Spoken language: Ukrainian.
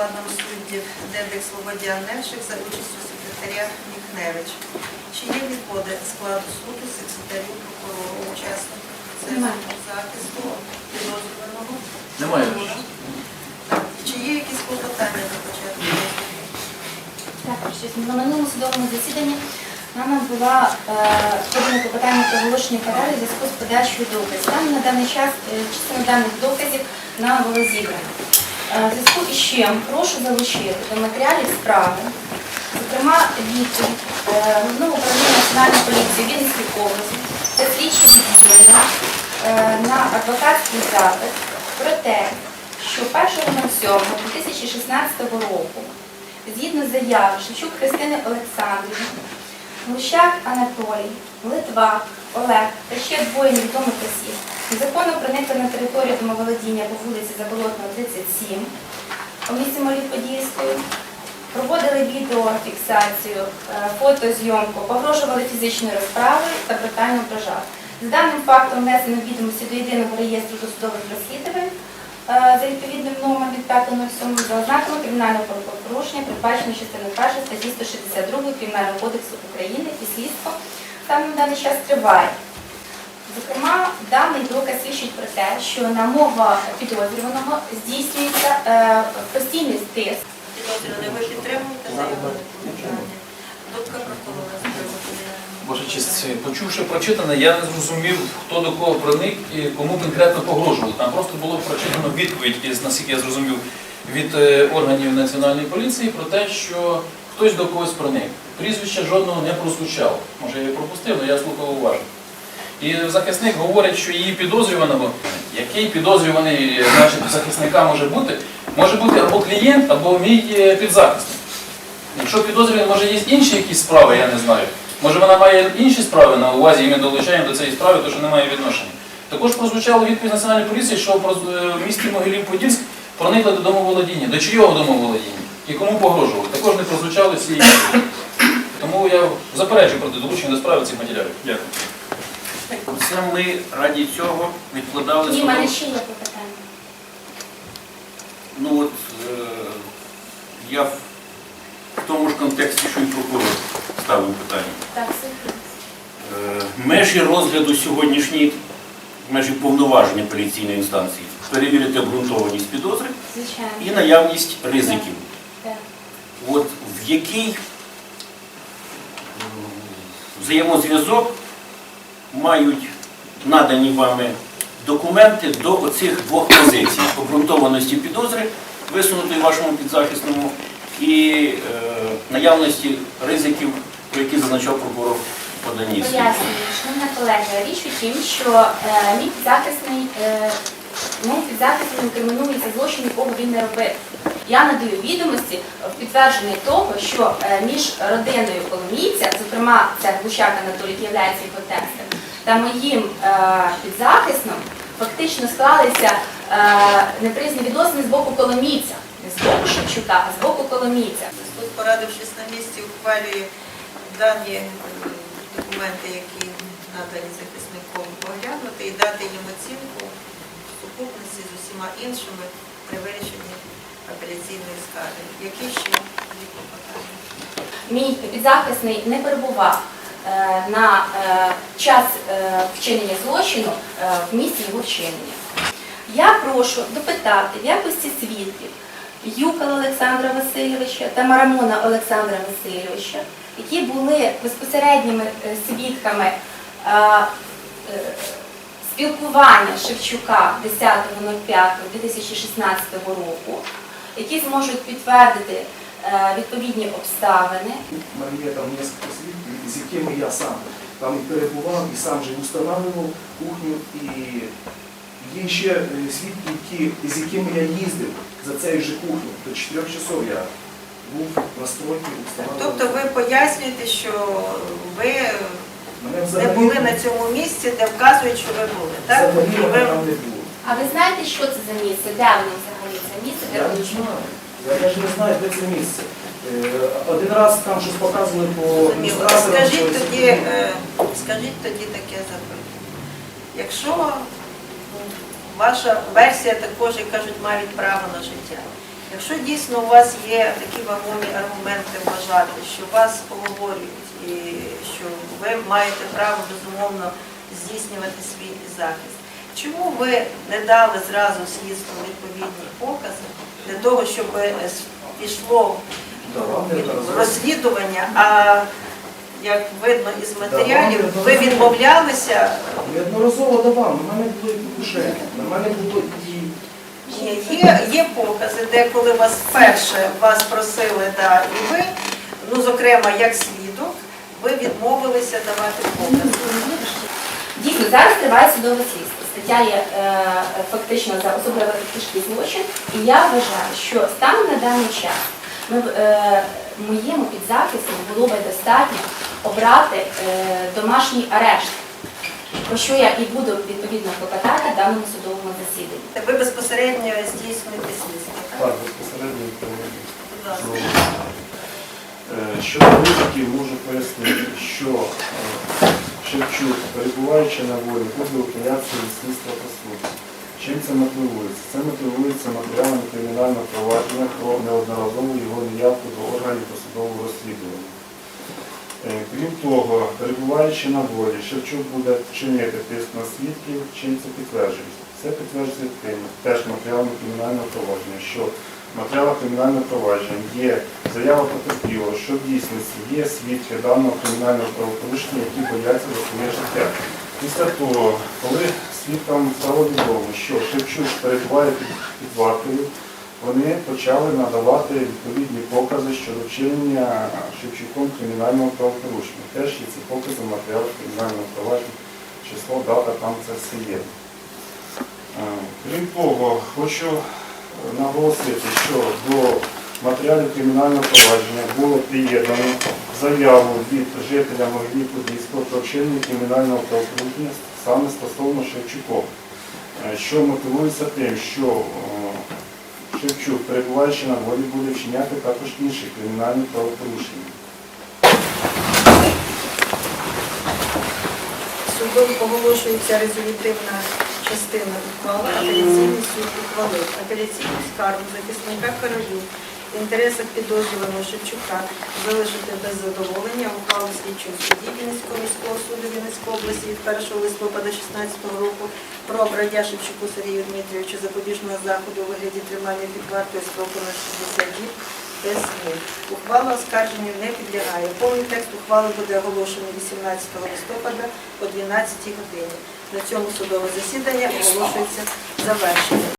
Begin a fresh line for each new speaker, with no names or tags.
складом суддів Дедик Слободян Невшик за участю секретаря Міхневич. Чи є відходи складу суду секретарю прокурору учаснику
Немає.
процесу захисту підозрюваного?
Немає.
Так. Чи є якісь клопотання на початку?
Так, на минулому судовому засіданні нами була е, подана клопотання про оголошення в зв'язку з подачою доказів. Там на даний час е, частина даних доказів нам було зібрано. Е, зв'язку із чим прошу залучити до матеріалів справи, зокрема відповідь е, Головного управління Національної поліції Вінницької області, це слідчі відділення е, на адвокатський запит про те, що 1.07.2016 року згідно заяви Шевчук Христини Олександрівни, Глущак Анатолій, Литвак, Олег та ще двоє невідомих осіб незаконно проникли на територію домоволодіння по вулиці Заболотного, 37 у місті Малій-Подільської, проводили відеофіксацію, е, фотозйомку, погрожували фізичною розправою та брутально ображали. За даним фактом внесено відомості до єдиного реєстру досудових розслідувань е, за відповідним номером від 5.07 за ознаками кримінального правопорушення, передбачено частиною 1 статті 162 Кримінального кодексу України і слідство там на даний час триває. Зокрема, даний доказ свідчить про те, що на мова підозрюваного здійснюється е, постійний тиск.
Підозрюваний, ви підтримуєте заяву? Думка прокурора з.
Боже честь, почувши прочитане, я не зрозумів, хто до кого проник і кому конкретно погрожував. Там просто було прочитано відповідь, із, наскільки я зрозумів, від е, органів національної поліції про те, що хтось до когось проник. Прізвища жодного не прозвучало. Може, я пропустив, але я слухав уважно. І захисник говорить, що її підозрюваного, який підозрюваний значить, захисника може бути, може бути або клієнт, або мій е, підзахисник. Якщо підозрюваний, може є інші якісь справи, я не знаю. Може вона має інші справи на увазі, і ми долучаємо до цієї справи, то що немає відношення. Також прозвучало відповідь Національної поліції, що е, в місті Могилів-Подільськ проникли до домоволодіння. До чийого домоволодіння? І кому погрожували? Також не прозвучали ці. Тому я заперечую проти долучення до справи цих матеріалів. Дякую.
Це ми раді цього відкладали
Ні, мене ще є питання.
Ну от е, я в тому ж контексті, що і прокурор ставив питання.
Так, все.
Е, Межі розгляду сьогоднішні, межі повноваження апеляційної інстанції перевірити обґрунтованість підозри
Звичайно.
і наявність ризиків.
Так.
От в який м, взаємозв'язок мають надані вами документи до оцих двох позицій обґрунтованості підозри, висунутої вашому підзахисному, і е, наявності ризиків, про які зазначав прокурор.
Пояснюю, шановна колега, річ у тім, що е, мій підзахисний, е, моєму підзахисному інкримінується злочин, якого він не робив. Я надаю відомості в підтвердження того, що е, між родиною Коломійця, зокрема це Глущак Анатолій, є його тестом, та моїм е, підзахисном фактично склалися е, неприязні відносини з боку Коломійця. Не з боку Шевчука, а з боку Коломійця.
Суд, порадившись на місці, ухвалює дані документи, які надані захисником, оглянути і дати їм оцінку в сукупності з усіма іншими при вирішенні апеляційної скарги. Які ще є клопотання?
мій підзахисний не перебував на е, час е, вчинення злочину е, в місці його вчинення. Я прошу допитати в якості свідків Юкала Олександра Васильовича та Марамона Олександра Васильовича, які були безпосередніми е, свідками е, е, спілкування Шевчука 10.05.2016 року, які зможуть підтвердити е, відповідні обставини.
У мене є там несколько свідків, з якими я сам там і перебував, і сам же встановлював кухню. І є ще е, свідки, які, з якими я їздив за цією же кухню. До 4 часов я був на стройці, встановлював.
Тобто ви пояснюєте, що ви
Мене
не
взагалі,
були на цьому місці, де вказують, що ви були, так?
взагалі мене
ви
там не було.
А ви знаєте, що це за місце? Де воно взагалі це місце? Де
Я не
вчинено?
знаю. Я, ж не знаю, де це місце. Е, Один раз там щось показували по
Зрозуміло. Скажіть
що
тоді, е, скажіть тоді таке запитання. Якщо ну, ваша версія також, як кажуть, мають право на життя, Якщо дійсно у вас є такі вагомі аргументи вважати, що вас оговорюють і що ви маєте право безумовно здійснювати свій захист, чому ви не дали зразу слідству відповідні покази для того, щоб е, пішло розслідування, а як видно із матеріалів, ви відмовлялися.
Неодноразово давав, на мене були і покушення, на мене було і
Ні, є, є покази, де коли вас вперше вас просили, да, і ви, ну зокрема як свідок, ви відмовилися давати покази.
Дійсно, зараз триває судове слідство. Стаття є е, фактично за особливо тяжкий злочин. І я вважаю, що станом на даний час ми, е, моєму підзахису було би достатньо обрати е, домашній арешт, про що я і буду відповідно клопотати в даному судовому засіданні.
Ви безпосередньо здійснюєте слідство, так?
Безпосередньо відповідно. Е, Щодо випадків можу пояснити, що е, Шевчук, перебуваючи на волі, буде ухилятися від слідства по суду. Чим це мотивується? Це мотивується матеріалами кримінального провадження про неодноразову його неявку до органів досудового розслідування. Е, Крім того, перебуваючи на волі, Шевчук буде чинити тиск на свідків, чим це підтверджується. Це підтверджується тим, теж матеріалами кримінального провадження, що матеріалах кримінального провадження є заява потерпілого, що в дійсності є свідки даного кримінального правопорушення, які бояться за своє життя. Після того, коли свідкам стало відомо, що Шевчук перебуває під, вартою, вони почали надавати відповідні покази щодо вчинення Шевчуком кримінального правопорушення. Теж є ці покази в матеріалах кримінального провадження, число, дата, там це все є. Е, Крім того, хочу наголосити, що до матеріалів кримінального провадження було приєднано заяву від жителя Могилі Подільського про кримінального правопорушення саме стосовно Шевчуком, е, що мотивується тим, що е, Шевчук, перебуваючи на волі, буде вчиняти також інші кримінальні правопорушення.
Судом оголошується резолютивна частина ухвали, ухвалив. Апеляційну скаргу захисника Королю в інтересах підозрюваного Шевчука залишити без задоволення ухвалу слідчого судді Вінницького міського суду Вінницької області від 1 листопада 2016 року про обрання Шевчуку Сергію Дмитрійовичу запобіжного заходу у вигляді тримання під вартою строком на 60 діб. Ухвала оскарженню не підлягає. Повний текст ухвали буде оголошений 18 листопада о 12 годині. На цьому судове засідання оголошується завершеним.